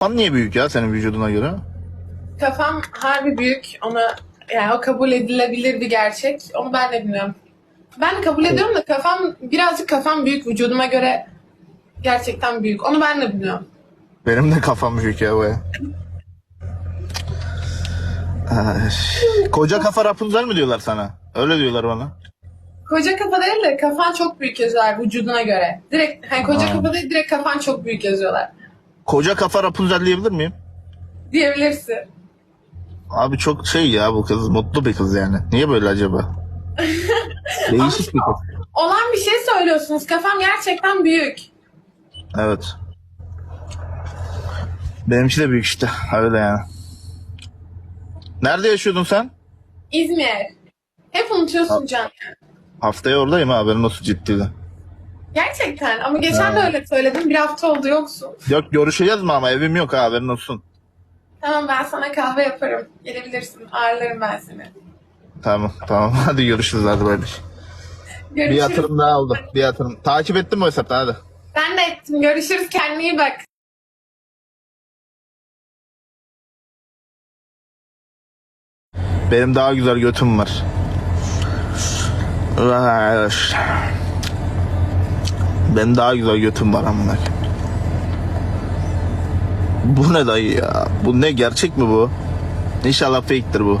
Kafan niye büyük ya senin vücuduna göre? Kafam harbi büyük. Ona yani o kabul edilebilir bir gerçek. Onu ben de bilmiyorum. Ben kabul ediyorum da kafam birazcık kafam büyük vücuduma göre gerçekten büyük. Onu ben de bilmiyorum. Benim de kafam büyük ya baya. Ay, Koca kafa Rapunzel mi diyorlar sana? Öyle diyorlar bana. Koca kafa değil de kafan çok büyük yazıyorlar vücuduna göre. Direkt hani koca Ha. kafa değil direkt kafan çok büyük yazıyorlar. Koca kafa Rapunzel diyebilir miyim? Diyebilirsin. Abi çok şey ya bu kız mutlu bir kız yani. Niye böyle acaba? Değişik bir kız. Olan bir şey söylüyorsunuz. Kafam gerçekten büyük. Evet. Benimki de büyük işte. Öyle yani. Nerede yaşıyordun sen? İzmir. Hep unutuyorsun Can. Haftaya oradayım ha haberin olsun ciddi de. Gerçekten ama geçen de öyle söyledim. Bir hafta oldu yoksun. Yok görüşeceğiz mi ama evim yok ha haberin olsun. Tamam ben sana kahve yaparım. Gelebilirsin. Ağırlarım ben seni. Tamam tamam hadi görüşürüz hadi böyle. Bir Görüşürüz. yatırım daha oldu. Bir yatırım. Takip ettin mi o hesaptan hadi. Ben de ettim. Görüşürüz. Kendine iyi bak. Benim daha güzel götüm var. Vay. Benim daha güzel götüm var amına. Bu ne dayı ya? Bu ne gerçek mi bu? İnşallah fake'tir bu.